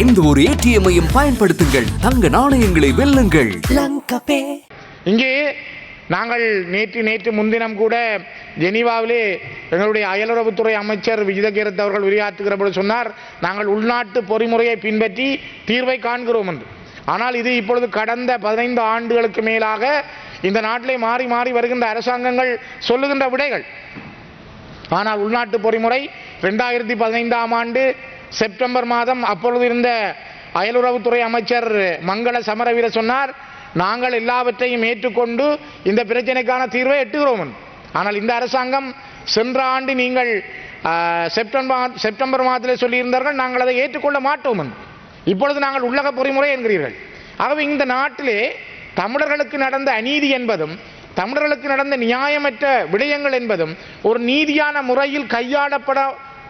எந்த ஒரு ஏடிஎம்மையும் பயன்படுத்துங்கள். தங்க நாணயங்களை வெல்லுங்கள். இங்கே நாங்கள் நேற்று நேற்று முன்தினம் கூட ஜெனீவாவிலே எங்களுடைய அயலுறவுத்துறை அமைச்சர் விஜயகீரத் அவர்கள் உரையாற்றுகிற பொழுது சொன்னார் நாங்கள் உள்நாட்டு பொறிமுறையை பின்பற்றி தீர்வை காண்கிறோம் என்று. ஆனால் இது இப்பொழுது கடந்த பதினைந்து ஆண்டுகளுக்கு மேலாக இந்த நாட்டிலே மாறி மாறி வருகின்ற அரசாங்கங்கள் சொல்லுகின்ற விடைகள். ஆனால் உள்நாட்டு பொறிமுறை ரெண்டாயிரத்தி பதினைந்தாம் ஆண்டு செப்டம்பர் மாதம் அப்பொழுது இருந்த அயலுறவுத்துறை அமைச்சர் மங்கள சமரவீர சொன்னார் நாங்கள் எல்லாவற்றையும் ஏற்றுக்கொண்டு இந்த பிரச்சனைக்கான தீர்வை எட்டுகிறோம். ஆனால் இந்த அரசாங்கம் சென்ற ஆண்டு நீங்கள் செப்டம்பர் செப்டம்பர் மாதத்தில் சொல்லியிருந்தார்கள் நாங்கள் அதை ஏற்றுக்கொள்ள மாட்டோம். இப்பொழுது நாங்கள் உள்ளக பொறிமுறை என்கிறீர்கள். ஆகவே இந்த நாட்டிலே தமிழர்களுக்கு நடந்த அநீதி என்பதும் தமிழர்களுக்கு நடந்த நியாயமற்ற விடயங்கள் என்பதும் ஒரு நீதியான முறையில் கையாளப்பட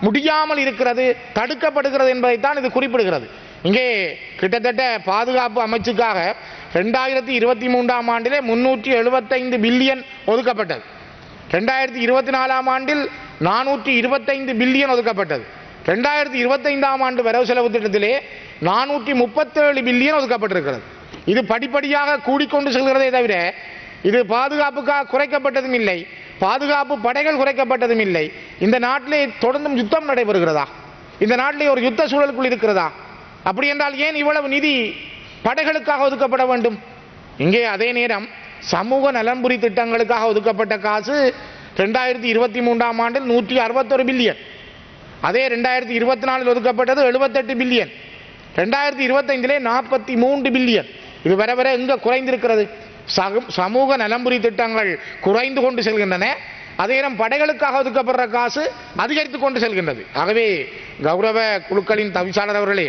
முடியாமல் இருக்கிறது தடுக்கப்படுகிறது என்பதைத்தான் இது குறிப்பிடுகிறது. இங்கே கிட்டத்தட்ட பாதுகாப்பு அமைச்சுக்காக ரெண்டாயிரத்தி இருபத்தி மூன்றாம் ஆண்டிலே முன்னூற்றி எழுபத்தைந்து பில்லியன் ஒதுக்கப்பட்டது. ரெண்டாயிரத்தி இருபத்தி நாலாம் ஆண்டில் நானூற்றி இருபத்தைந்து பில்லியன் ஒதுக்கப்பட்டது. ரெண்டாயிரத்தி இருபத்தைந்தாம் ஆண்டு வரவு செலவு திட்டத்திலே நானூற்றி முப்பத்தேழு பில்லியன் ஒதுக்கப்பட்டிருக்கிறது. இது படிப்படியாக கூடிக்கொண்டு செல்கிறதே தவிர இது பாதுகாப்புக்காக குறைக்கப்பட்டதும் இல்லை பாதுகாப்பு படைகள் குறைக்கப்பட்டதும் இல்லை இந்த நாட்டிலே தொடர்ந்தும் யுத்தம் நடைபெறுகிறதா? இந்த நாட்டிலே ஒரு யுத்த சூழலுக்குள் இருக்கிறதா? அப்படி என்றால் ஏன் இவ்வளவு நிதி படைகளுக்காக ஒதுக்கப்பட வேண்டும்? இங்கே அதே நேரம் சமூக நலன்புரி திட்டங்களுக்காக ஒதுக்கப்பட்ட காசு ரெண்டாயிரத்தி இருபத்தி மூன்றாம் ஆண்டில் நூற்றி அறுபத்தொரு பில்லியன். அதே ரெண்டாயிரத்தி இருபத்தி நாலில் ஒதுக்கப்பட்டது எழுபத்தெட்டு பில்லியன். ரெண்டாயிரத்தி இருபத்தைந்திலே நாற்பத்தி மூன்று பில்லியன். இது வர வர எங்க குறைந்திருக்கிறது? சமூக நலம்புரி திட்டங்கள் குறைந்து கொண்டு செல்கின்றன. அதே நேரம் படைகளுக்காக ஒதுக்கப்படுற காசு அதிகரித்து கொண்டு செல்கின்றது. ஆகவே கௌரவ குழுக்களின் தவிசாளர் அவர்களே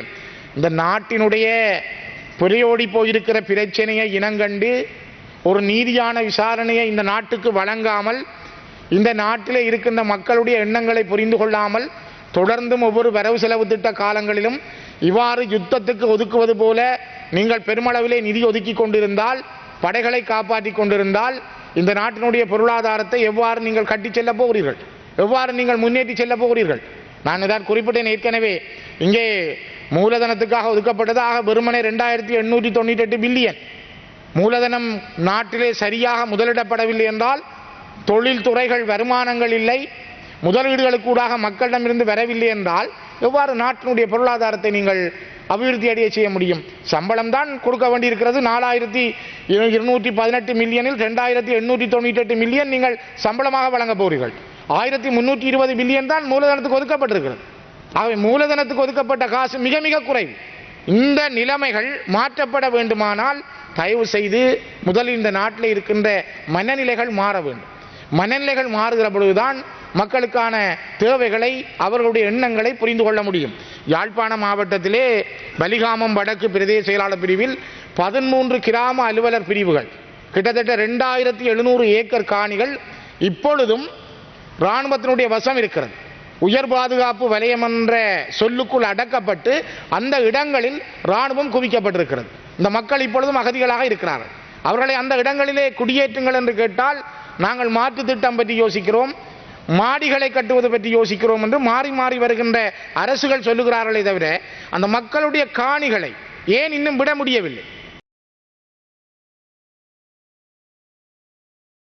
இந்த நாட்டினுடைய புரையோடி போயிருக்கிற பிரச்சனையை இனங்கண்டு ஒரு நீதியான விசாரணையை இந்த நாட்டுக்கு வழங்காமல் இந்த நாட்டில் இருக்கின்ற மக்களுடைய எண்ணங்களை புரிந்து கொள்ளாமல் தொடர்ந்தும் ஒவ்வொரு வரவு செலவு திட்ட காலங்களிலும் இவ்வாறு யுத்தத்துக்கு ஒதுக்குவது போல நீங்கள் பெருமளவிலே நிதி ஒதுக்கி கொண்டிருந்தால் படைகளை காப்பாற்றி கொண்டிருந்தால் இந்த நாட்டினுடைய பொருளாதாரத்தை எவ்வாறு நீங்கள் கட்டிச் செல்ல போகிறீர்கள்? எவ்வாறு நீங்கள் முன்னேற்றி செல்ல போகிறீர்கள்? நான் இதான் குறிப்பிட்டேன் ஏற்கனவே. இங்கே மூலதனத்துக்காக ஒதுக்கப்பட்டதாக வெறுமனே ரெண்டாயிரத்தி எண்ணூற்றி தொண்ணூற்றி எட்டு பில்லியன். மூலதனம் நாட்டிலே சரியாக முதலிடப்படவில்லை என்றால் தொழில் துறைகள் வருமானங்கள் இல்லை முதலீடுகளுக்கூடாக மக்களிடமிருந்து வரவில்லை என்றால் எவ்வாறு நாட்டினுடைய பொருளாதாரத்தை நீங்கள் அபிவிருத்தி அடைய செய்ய முடியும். சம்பளம் தான் கொடுக்க வேண்டியிருக்கிறது. நாலாயிரத்தி இருநூற்றி பதினெட்டு மில்லியனில் ரெண்டாயிரத்தி எண்ணூற்றி தொண்ணூற்றி எட்டு மில்லியன் நீங்கள் சம்பளமாக வழங்க போகிறீர்கள். ஆயிரத்தி முன்னூற்றி இருபது மில்லியன் தான் மூலதனத்துக்கு ஒதுக்கப்பட்டிருக்கிறது. ஆகவே மூலதனத்துக்கு ஒதுக்கப்பட்ட காசு மிக மிக குறைவு. இந்த நிலைமைகள் மாற்றப்பட வேண்டுமானால் தயவு செய்து முதலில் இந்த நாட்டில் இருக்கின்ற மனநிலைகள் மாற வேண்டும். மனநிலைகள் மாறுகிற பொழுதுதான் மக்களுக்கான தேவைகளை அவர்களுடைய எண்ணங்களை புரிந்து கொள்ள முடியும். யாழ்ப்பாண மாவட்டத்திலே பலிகாமம் வடக்கு பிரதேச செயலாளர் பிரிவில் பதிமூன்று கிராம அலுவலர் பிரிவுகள் கிட்டத்தட்ட ரெண்டாயிரத்தி எழுநூறு ஏக்கர் காணிகள் இப்பொழுதும் இராணுவத்தினுடைய வசம் இருக்கிறது. உயர் பாதுகாப்பு வலயம் என்ற சொல்லுக்குள் அடக்கப்பட்டு அந்த இடங்களில் இராணுவம் குவிக்கப்பட்டிருக்கிறது. இந்த மக்கள் இப்பொழுதும் அகதிகளாக இருக்கிறார்கள். அவர்களை அந்த இடங்களிலே குடியேற்றுங்கள் என்று கேட்டால் நாங்கள் மாற்று திட்டம் பற்றி யோசிக்கிறோம். மாடிகளை கட்டுவது பற்றி யோசிக்கிறோம் என்று மாறி மாறி வருகின்ற அரசுகள் சொல்லுகிறார்களே தவிர அந்த மக்களுடைய காணிகளை ஏன் இன்னும் விட முடியவில்லை?